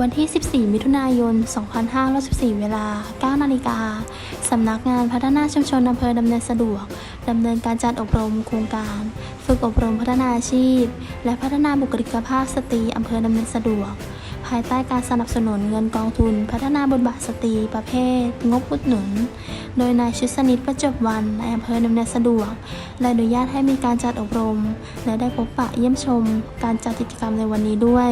วันที่ 14 มิถุนายน 2514 เวลา 9 นาฬิกา สำนักงานพัฒนาชุมชนอำเภอดำเนินสะดวก ดำเนินการจัดอบรมโครงการ ฝึกอบรมพัฒนาอาชีพ และพัฒนาบุคลิกภาพสตรีอำเภอดำเนินสะดวก ภายใต้การสนับสนุนเงินกองทุน พัฒนาบทบาทสตรีประเภท งบอุดหนุน โดยนายชุดสนิทประจบวันในอำเภอดำเนินสะดวกและอนุญาตให้มีการจัดอบรม และได้พบปะเยี่ยมชม การจัดกิจกรรมในวันนี้ด้วย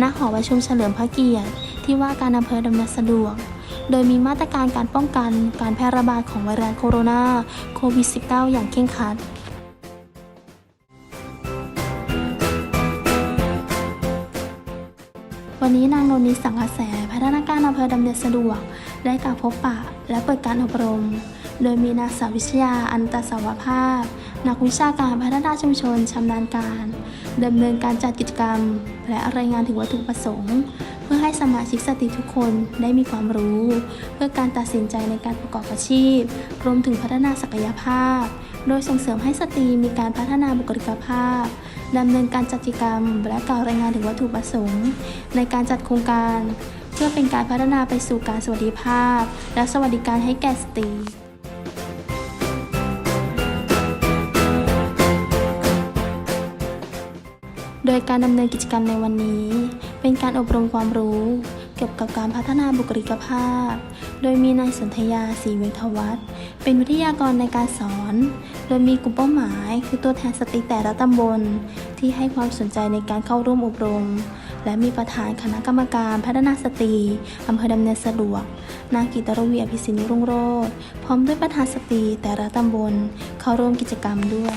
ณหอประชุมเฉลิมพระเกียรติ ที่ว่าการอำเภอดำเนินสะดวกโดยมีมาตรการการป้องกันการแพร่ระบาดของไวรัสโคโรนาโควิด -19 อย่างเคร่งครัด วันนี้นางนนนิสังกระแสพัฒนาการอำเภอดำเนินสะดวก ได้กล่าวพบปะ และเปิดการอบรม โดยมีนางสาววิชยาอันตสาวภาพ นักวิชาการพัฒนาชุมชนชำนาญการดำเนินการจัดกิจกรรม และรายงานถึงวัตถุประสงค์ เพื่อให้สมาชิกสตรีทุกคนได้มีความรู้ เพื่อการตัดสินใจในการประกอบอาชีพ รวมถึงพัฒนาศักยภาพ โดยส่งเสริมให้สตรีมีการพัฒนาบุคลิกภาพ ดำเนินการจัดกิจกรรม และกล่าวรายงานถึงวัตถุประสงค์ ในการจัดโครงการ เพื่อเป็นการพัฒนาไปสู่การสวัสดิภาพ และสวัสดิการให้แก่สตรีโดยการดำเนินกิจกรรมในวันนี้ เป็นการอบรมความรู้ เกี่ยวกับการพัฒนาบุคลิกภาพ โดยมีนายสนธยาศรีเวทวัฒน์เป็นวิทยากรในการสอน โดยมีกลุ่มเป้าหมาย คือตัวแทนสตรีแต่ละตำบล ที่ให้ความสนใจในการเข้าร่วมอบรม และมีประธานคณะกรรมการพัฒนาสตรีอำเภอดำเนินสะดวก นางกิตรวีอภิสินิรุ่งโรจน์พร้อมด้วยประธานสตรีแต่ละตำบลเข้าร่วมกิจกรรมด้วย